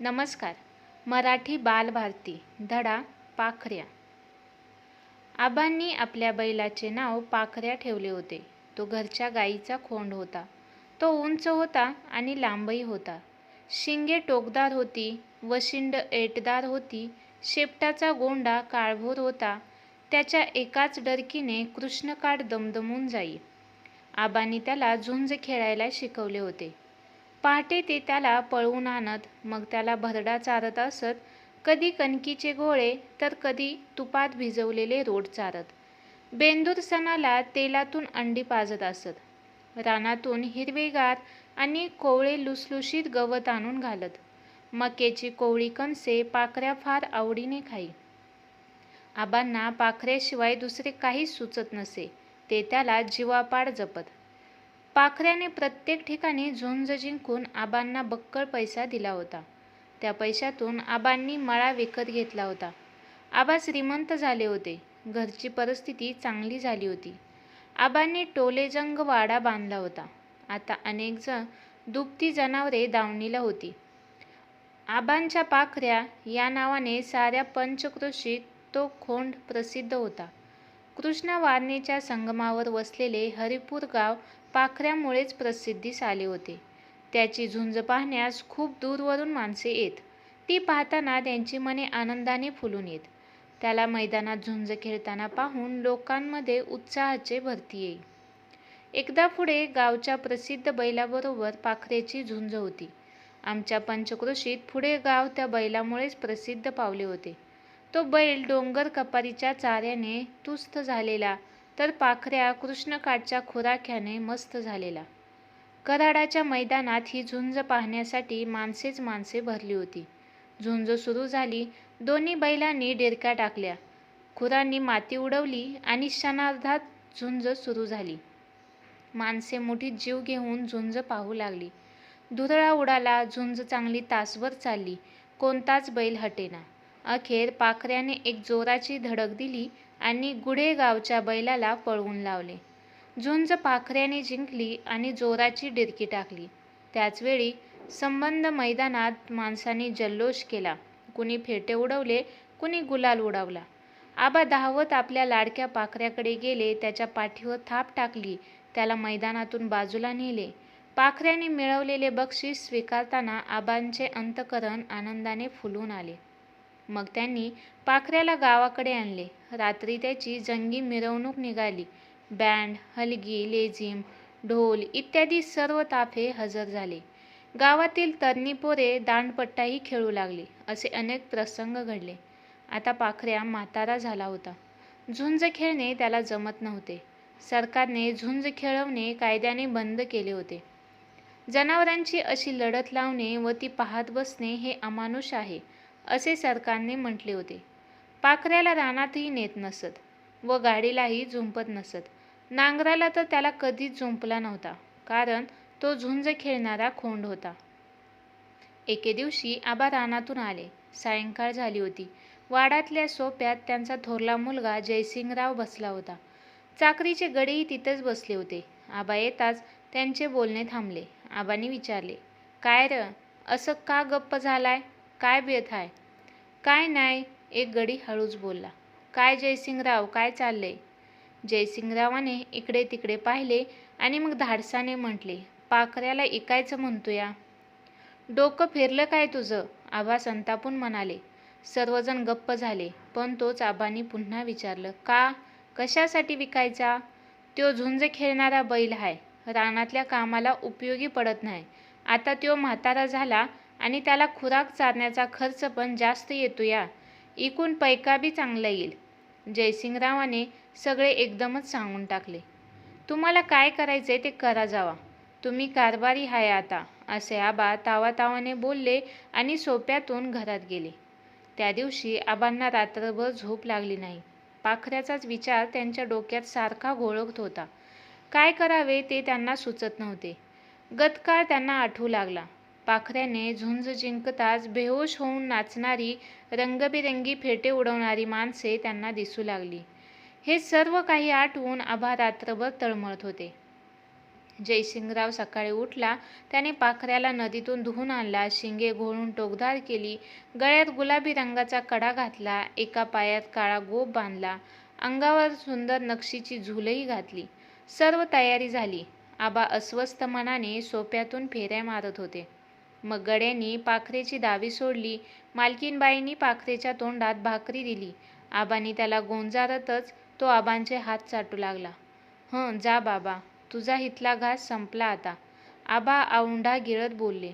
नमस्कार. मराठी बालभारती धडा पाखऱ्या. आबांनी आपल्या बैलाचे नाव पाखऱ्या ठेवले होते. तो घरच्या गाईचा खोंड होता. तो उंच होता आणि लांबही होता. शिंगे टोकदार होती वशिंड एटदार होती. शेपटाचा गोंडा काळभोर होता. त्याच्या एकाच डरकीने कृष्णकाठ दमदमून जाई. आबांनी त्याला झुंज खेळायला शिकवले होते. पहाटे ते त्याला पळवून आणत मग त्याला भरडा चारत असत. कधी कणकीचे गोळे तर कधी तुपात भिजवलेले रोड चारत. बेंदूर सणाला तेलातून अंडी पाजत असत. रानातून हिरवेगार आणि कोवळे लुसलुशीत गवत आणून घालत. मक्याची कोवळी कणसे पाखऱ्या फार आवडीने खाई. आबांना पाखऱ्याशिवाय दुसरे काहीच सुचत नसे ते त्याला जीवापाड जपत. पाखऱ्याने प्रत्येक ठिकाणी झुंज जिंकून आबांना बक्कळ पैसा दिला होता. त्या पैशातून आबांनी मळा विकत घेतला होता. आबा श्रीमंत झाले होते. घरची परिस्थिती चांगली झाली होती. आबांनी टोलेजंग वाडा बांधला होता. आता अनेकजण दुभती जनावरे दावणीला होती. आबांच्या पाखऱ्या या नावाने साऱ्या पंचकृषीत तो खोंड प्रसिद्ध होता. कृष्णा वारणेच्या संगमावर वसलेले हरिपूर गाव पाखऱ्यामुळेच प्रसिद्धीस आले होते. त्याची झुंज पाहण्यास खूप दूरवरून माणसे येत. ती पाहताना त्यांची मने आनंदाने फुलून येत. त्याला मैदानात झुंज खेळताना पाहून लोकांमध्ये उत्साहाचे भरती येई. एकदा पुढे गावच्या प्रसिद्ध बैलाबरोबर पाखरेची झुंज होती. आमच्या पंचक्रोशीत पुढे गाव त्या बैलामुळेच प्रसिद्ध पावले होते. तो बैल डोंगर कपारीच्या चाऱ्याने तुस्त झालेला तर पाखऱ्या कृष्णकाठच्या खुराख्याने मस्त झालेला. कराडाच्या मैदानात ही झुंज पाहण्यासाठी माणसेच माणसे भरली होती. झुंज सुरू झाली दोन्ही बैलांनी डेरक्या टाकल्या. खुरांनी माती उडवली आणि क्षणार्धात झुंज सुरू झाली. माणसे मोठी जीव घेऊन झुंज पाहू लागली. धुरळा उडाला झुंज चांगली तासभर चालली कोणताच बैल हटेना. अखेर पाखऱ्याने एक जोराची धडक दिली आणि गुढेगावच्या बैलाला पळवून लावले. झुंज पाखऱ्याने जिंकली आणि जोराची डिरकी टाकली. त्याचवेळी संबंध मैदानात माणसांनी जल्लोष केला. कुणी फेटे उडवले कुणी गुलाल उडवला. आबा धावत आपल्या लाडक्या पाखऱ्याकडे गेले त्याच्या पाठीवर थाप टाकली त्याला मैदानातून बाजूला नेले. पाखऱ्याने मिळवलेले बक्षीस स्वीकारताना आबांचे अंतकरण आनंदाने फुलून आले. मग त्यांनी पाखऱ्याला गावाकडे आणले. रात्री त्याची जंगी मिरवणूक निघाली. बँड हलगी लेझिम ढोल इत्यादी सर्व ताफे हजर झाले. गावातील तरणी पोरे दांडपट्टाही खेळू लागली असे अनेक प्रसंग घडले. आता पाखऱ्या म्हातारा झाला होता. झुंज खेळणे त्याला जमत नव्हते. सरकारने झुंज खेळवणे कायद्याने बंद केले होते. जनावरांची अशी लढत लावणे व ती पाहत बसणे हे अमानुष आहे. असे सरकारने म्हटले होते. पाखऱ्याला रानातही नेत नसत व गाडीलाही झुंपत नसत. नांगराला तर त्याला कधीच झुंपला नव्हता कारण तो झुंज खेळणारा खोंड होता. एके दिवशी आबा रानातून आले. सायंकाळ झाली होती. वाडातल्या सोप्यात त्यांचा थोरला मुलगा जयसिंगराव बसला होता. चाकरीचे गडेही तिथेच बसले होते. आबा येताच त्यांचे बोलणे थांबले. आबांनी विचारले काय र असं का गप्प झालाय? काय बेत आहे काय नाही एक गडी हळूच बोलला. काय जयसिंगराव काय चाललंय? जयसिंगरावाने इकडे तिकडे पाहिले आणि मग धाडसाने म्हटले पाखऱ्याला इकायचं म्हणतोया डोकं फिरलं काय तुझं? आबा संतापून म्हणाले. सर्वजण गप्प झाले पण तोच आबांनी पुन्हा विचारलं का? कशासाठी विकायचा? तो झुंज खेळणारा बैल आहे रानातल्या कामाला उपयोगी पडत नाही. आता तो म्हातारा झाला आणि त्याला खुराक चारण्याचा खर्च पण जास्त येतो या. इकून पैका बी चांगला येईल. जयसिंगरावाने सगळे एकदमच सांगून टाकले. तुम्हाला काय करायचे ते करा जावा. तुम्ही कारभारी हाय आता असे आबा तावातावाने बोलले आणि सोप्यातून घरात गेले. त्या दिवशी आबांना रात्रभर झोप लागली नाही. पाखऱ्याचाच विचार त्यांच्या डोक्यात सारखा घोळत होता. काय करावे ते त्यांना सुचत नव्हते. गतकाळ त्यांना आठवू लागला. पाखऱ्याने झुंज जिंकताच बेहोश होऊन नाचणारी रंगबिरंगी फेटे उडवणारी माणसे त्यांना दिसू लागली. हे सर्व काही आठवून आभा रात्रभर तळमळत होते. जयसिंगराव सकाळी उठला त्याने पाखऱ्याला नदीतून धुवून आणला शिंगे घोळून टोकदार केली गळ्यात गुलाबी रंगाचा कडा घातला एका पायात काळा गोप बांधला अंगावर सुंदर नक्षीची झुलही घातली. सर्व तयारी झाली. आबा अस्वस्थ मनाने सोप्यातून फेऱ्या मारत होते. मग गड्यांनी पाखरेची दावी सोडली मालकीनबाईंनी पाखरेच्या तोंडात भाकरी दिली. आबांनी त्याला गोंजारतच तो आबांचे हात चाटू लागला. हं जा बाबा तुझा हिथला घास संपला आता. आबा औंढा गिळत बोलले.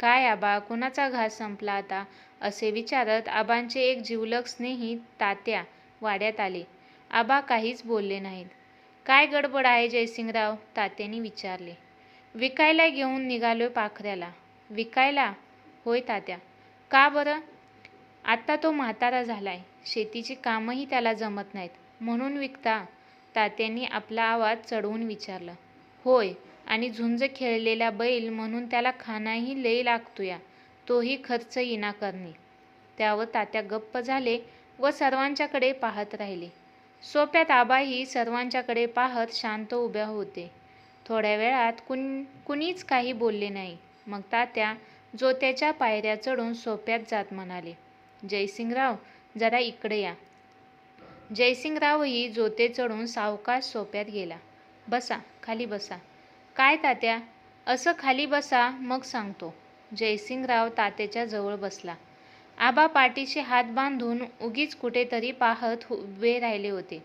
काय आबा कुणाचा घास संपला आता? असे विचारत आबांचे एक जिवलग स्नेही तात्या वाड्यात आले. आबा काहीच बोलले नाहीत. काय गडबड आहे जयसिंगराव? तात्यांनी विचारले. विकायला घेऊन निघालोय पाखऱ्याला. विकायला? होय तात्या. का बरं? आत्ता तो म्हातारा झालाय. शेतीची कामंही त्याला जमत नाहीत. म्हणून विकता. तात्यांनी आपला आवाज चढवून विचारलं. होय. आणि झुंज खेळलेला बैल म्हणून त्याला खानाही लई लागतोया. तोही खर्च येना करणे. त्यावर तात्या गप्प झाले व सर्वांच्याकडे पाहत राहिले. सोप्यात आबाही सर्वांच्याकडे पाहत शांत उभ्या होते. थोड्या वेळात कुण कुणीच काही बोलले नाही. मग तात्या जोत्याच्या पायऱ्या चढून सोप्यात जात म्हणाले जयसिंगराव जरा इकडे या. जयसिंगरावही जोते चढून सावकाश सोप्यात गेला. बसा खाली बसा. काय तात्या? असं खाली बसा मग सांगतो. जयसिंगराव तात्याच्या जवळ बसला. आबा पाठीशी हात बांधून उगीच कुठेतरी पाहत उभे राहिले होते.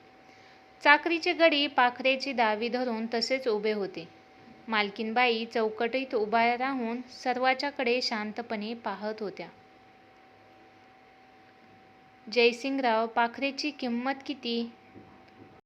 चाकरीचे गडी पाखरेची दावी धरून तसेच उभे होते. मालकीनबाई चौकटीत उभा राहून सर्वाच्याकडे शांतपणे पाहत होत्या. जयसिंगराव पाखरेची किंमत किती?